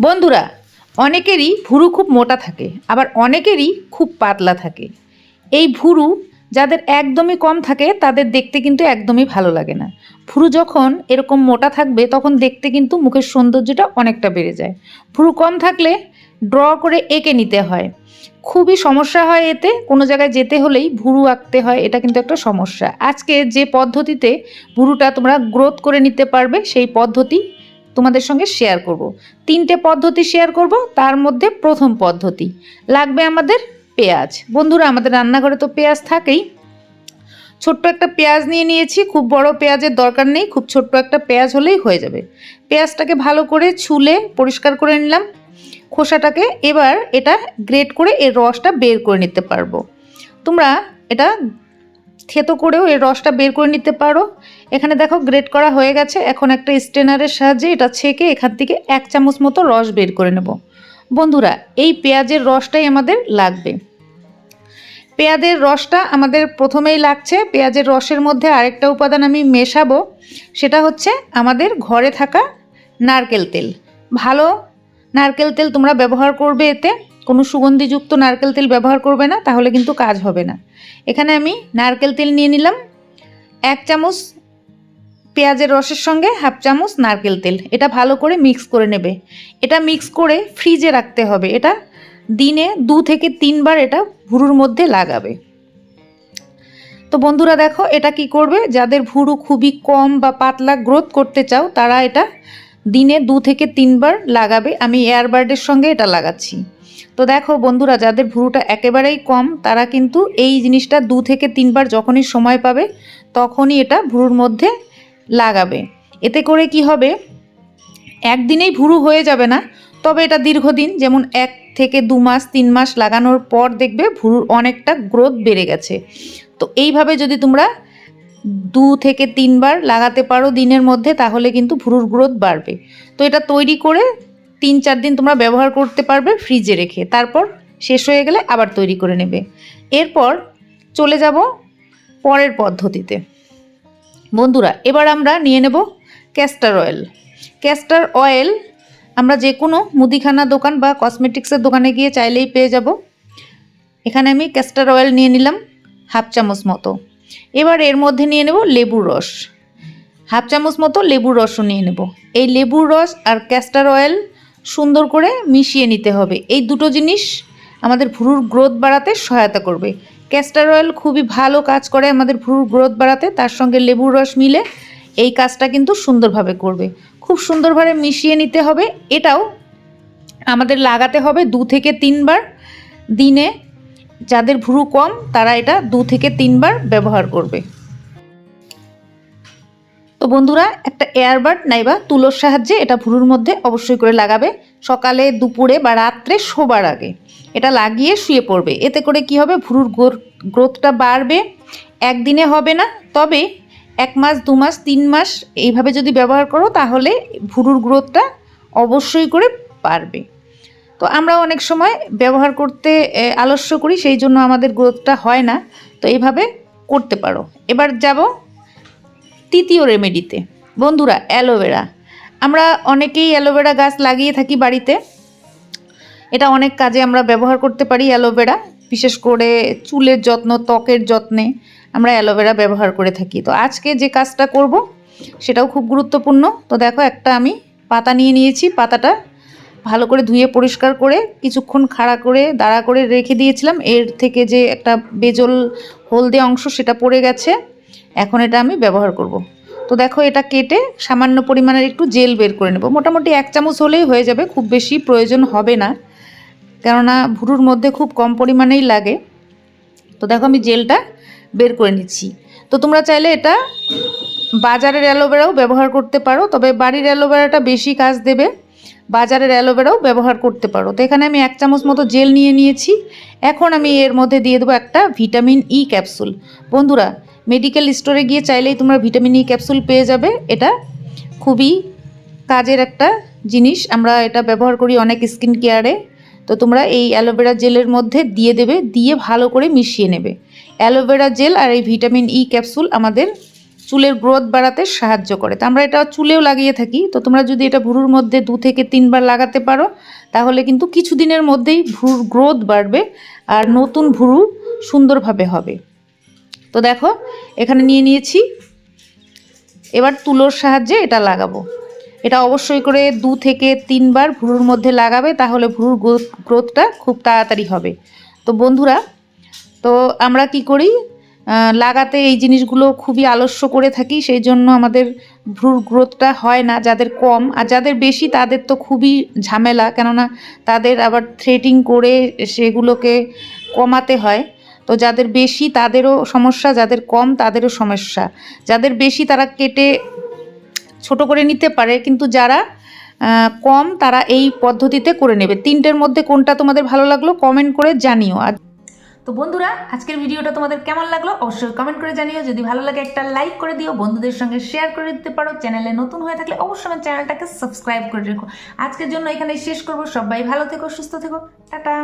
বন্ধুরা, অনেকেরই ভুরু খুব মোটা থাকে, আবার অনেকেরই খুব পাতলা থাকে। এই ভুরু যাদের একদমই কম থাকে, তাদের দেখতে কিন্তু একদমই ভালো লাগে না। ভুরু যখন এরকম মোটা থাকবে, তখন দেখতে কিন্তু মুখের সৌন্দর্যটা অনেকটা বেড়ে যায়। ভুরু কম থাকলে ড্র করে এঁকে নিতে হয়। খুবই সমস্যা হয় এতে, কোনো জায়গায় যেতে হলেই ভুরু আঁকতে হয়, এটা কিন্তু একটা সমস্যা। আজকে যে পদ্ধতিতে ভুরুটা তোমরা গ্রোথ করে নিতে পারবে, সেই পদ্ধতি তোমাদের সঙ্গে শেয়ার করব। তিনটে পদ্ধতি শেয়ার করব, তার মধ্যে প্রথম পদ্ধতি, লাগবে আমাদের পেঁয়াজ। বন্ধুরা, আমাদের রান্নাঘরে তো পেঁয়াজ থাকেই। ছোট্ট একটা পেঁয়াজ নিয়ে নিয়েছি, খুব বড় পেঁয়াজের দরকার নেই, খুব ছোট্ট একটা পেঁয়াজ হলেই হয়ে যাবে। পেঁয়াজটাকে ভালো করে ছুলে পরিষ্কার করে নিলাম। খোসাটাকে এবার এটা গ্রেট করে এর রসটা বের করে নিতে পারব। তোমরা এটা থেতো করেও এর রসটা বের করে নিতে পারো। এখানে দেখো গ্রেট করা হয়ে গেছে। এখন একটা স্টেনারের সাহায্যে এটা ছেঁকে এখান থেকে এক চামচ মতো রস বের করে নেব। বন্ধুরা, এই পেঁয়াজের রসটাই আমাদের লাগবে। পেঁয়াজের রসটা আমাদের প্রথমেই লাগছে। পেঁয়াজের রসের মধ্যে আরেকটা উপাদান আমি মেশাবো। সেটা হচ্ছে আমাদের ঘরে থাকা নারকেল তেল। ভালো নারকেল তেল তোমরা ব্যবহার করবে এতে। কোনো সুগন্ধিযুক্ত নারকেল তেল ব্যবহার করবে না, তাহলে কিন্তু কাজ হবে না। এখানে আমি নারকেল তেল নিয়ে নিলাম, এক চামচ পেঁয়াজের রসের সঙ্গে হাফ চামচ নারকেল তেল। এটা ভালো করে মিক্স করে নেবে। এটা মিক্স করে ফ্রিজে রাখতে হবে। এটা দিনে দু থেকে তিনবার এটা ভুরুর মধ্যে লাগাবে। তো বন্ধুরা দেখো, এটা কি করবে? যাদের ভুরু খুবই কম বা পাতলা গ্রোথ করতে চাও, তারা এটা দিনে দু থেকে তিনবার লাগাবে। আমি এয়ারবার্ডের সঙ্গে এটা লাগাচ্ছি। তো দেখো বন্ধুরা, যাদের ভুরুটা একেবারেই কম, তারা কিন্তু এই জিনিসটা দু থেকে তিনবার যখনই সময় পাবে, তখনই এটা ভুরুর মধ্যে লাগাবে। এতে করে কি হবে? একদিনেই ভুরু হয়ে যাবে না, তবে এটা দীর্ঘদিন, যেমন এক থেকে দু মাস, তিন মাস লাগানোর পর দেখবে ভুরুর অনেকটা গ্রোথ বেড়ে গেছে। তো এইভাবে যদি তোমরা দু থেকে তিনবার লাগাতে পারো দিনের মধ্যে, তাহলে কিন্তু ভুরুর গ্রোথ বাড়বে। তো এটা তৈরি করে তিন চার দিন তোমরা ব্যবহার করতে পারবে ফ্রিজে রেখে। তারপর শেষ হয়ে গেলে আবার তৈরি করে নেবে। এরপর চলে যাব পরের পদ্ধতিতে। বন্ধুরা, এবার আমরা নিয়ে নেব ক্যাস্টার অয়েল ক্যাস্টার অয়েল আমরা যে কোনো মুদিখানা দোকান বা কসমেটিক্সের দোকানে গিয়ে চাইলেই পেয়ে যাব। এখানে আমি ক্যাস্টার অয়েল নিয়ে নিলাম, হাফ চামচ মতো। এবার এর মধ্যে নিয়ে নেব লেবুর রস। হাফ চামচ মতো লেবুর রসও নিয়ে নেব। এই লেবুর রস আর ক্যাস্টার অয়েল সুন্দর করে মিশিয়ে নিতে হবে। এই দুটো জিনিস আমাদের ভুরুর গ্রোথ বাড়াতে সহায়তা করবে। ক্যাস্টার অয়েল খুবই ভালো কাজ করে আমাদের ভুরুর গ্রোথ বাড়াতে, তার সঙ্গে লেবুর রস মিলে এই কাজটা কিন্তু সুন্দরভাবে করবে। খুব সুন্দরভাবে মিশিয়ে নিতে হবে। এটাও আমাদের লাগাতে হবে দু থেকে তিনবার দিনে যাদের ভুরু কম, তারা এটা দু থেকে তিনবার ব্যবহার করবে। তো বন্ধুরা, একটা এয়ারবাড নাইবা তুলোর সাহায্যে এটা ভুরুর মধ্যে অবশ্যই করে লাগাবে। সকালে, দুপুরে বা রাত্রে শোবার আগে এটা লাগিয়ে শুয়ে পড়বে। এতে করে কি হবে? ভুরুর গ্রোথটা বাড়বে। একদিনে হবে না, তবে এক মাস, দু মাস, তিন মাস এইভাবে যদি ব্যবহার করো, তাহলে ভুরুর গ্রোথটা অবশ্যই করে পারবে তো আমরা অনেক সময় ব্যবহার করতে আলস্য করি, সেই জন্য আমাদের গ্রোথটা হয় না। তো এইভাবে করতে পারো। এবার যাব তৃতীয় রেমেডিতে বন্ধুরা, অ্যালোভেরা। আমরা অনেকেই অ্যালোভেরা গাছ লাগিয়ে থাকি বাড়িতে। এটা অনেক কাজে আমরা ব্যবহার করতে পারি অ্যালোভেরা, বিশেষ করে চুলের যত্ন, ত্বকের যত্নে আমরা অ্যালোভেরা ব্যবহার করে থাকি। তো আজকে যে কাজটা করব, সেটাও খুব গুরুত্বপূর্ণ। তো দেখো, একটা আমি পাতা নিয়ে নিয়েছি, পাতাটা ভালো করে ধুয়ে পরিষ্কার করে, কিছুক্ষণ খাড়া করে, দাঁড়া করে রেখে দিয়েছিলাম। এর থেকে যে একটা বেজল হলদে অংশ সেটা পড়ে গেছে। এখন এটা আমি ব্যবহার করব। তো দেখো এটা কেটে সামান্য পরিমাণের একটু জেল বের করে নেব। মোটামুটি এক চামচ হলেই হয়ে যাবে, খুব বেশি প্রয়োজন হবে না। কেননা ভুরুর মধ্যে খুব কম পরিমাণেই লাগে। তো দেখো আমি জেলটা বের করে নিচ্ছি। তো তোমরা চাইলে এটা বাজারের অ্যালোভেরাও ব্যবহার করতে পারো, তবে বাড়ির অ্যালোভেরাটা বেশি কাজ দেবে। বাজারের অ্যালোভেরাও ব্যবহার করতে পারো। তো এখানে আমি এক চামচ মতো জেল নিয়ে নিয়েছি। এখন আমি এর মধ্যে দিয়ে দেবো একটা ভিটামিন ই ক্যাপসুল। বন্ধুরা মেডিকেল স্টোরে গিয়ে চাইলেই তোমরা ভিটামিন ই ক্যাপসুল পেয়ে যাবে। এটা খুবই কাজের একটা জিনিস। আমরা এটা ব্যবহার করি অনেক স্কিন কেয়ারে তো তোমরা এই অ্যালোভেরা জেলের মধ্যে দিয়ে দেবে। দিয়ে ভালো করে মিশিয়ে নেবে। অ্যালোভেরা জেল আর এই ভিটামিন ই ক্যাপসুল আমাদের চুলের গ্রোথ বাড়াতে সাহায্য করে। তো আমরা এটা চুলেও লাগিয়ে থাকি। তো তোমরা যদি এটা ভুরুর মধ্যে দু থেকে তিনবার লাগাতে পারো, তাহলে কিন্তু কিছুদিনের মধ্যেই ভ্রুর গ্রোথ বাড়বে আর নতুন ভুরু সুন্দরভাবে হবে। তো দেখো, এখানে নিয়ে নিয়েছি। এবার তুলোর সাহায্যে এটা লাগাবো। এটা অবশ্যই করে দু থেকে তিনবার ভ্রুর মধ্যে লাগাবে, তাহলে ভ্রুর গ্রোথ গ্রোথটা খুব তাড়াতাড়ি হবে। তো বন্ধুরা, তো আমরা কি করি? লাগাতে এই জিনিসগুলো খুবই আলস্য করে থাকি, সেই জন্য আমাদের ভ্রুর গ্রোথটা হয় না, যাদের কম। আর যাদের বেশি, তাদের তো খুবই ঝামেলা, কেননা তাদের আবার থ্রেটিং করে সেগুলোকে কমাতে হয়। তো যাদের বেশি, তাদেরও সমস্যা, যাদের কম, তাদেরও সমস্যা। যাদের বেশি, তারা কেটে ছোট করে নিতে পারে, কিন্তু যারা কম, তারা এই পদ্ধতিতে করে নেবে। তিনটের মধ্যে কোনটা তোমাদের ভালো লাগল কমেন্ট করে জানিও। আর তো বন্ধুরা, আজকের ভিডিওটা তোমাদের কেমন লাগল অবশ্যই কমেন্ট করে জানিও। যদি ভালো লাগে একটা লাইক করে দিও, বন্ধুদের সঙ্গে শেয়ার করে দিতে পারো। চ্যানেলে নতুন হয়ে থাকলে অবশ্যই আমার চ্যানেলটাকে সাবস্ক্রাইব করে রেখো। আজকের জন্য এখানে শেষ করব। সবাই ভালো থেকো, সুস্থ থেকো। টাটা।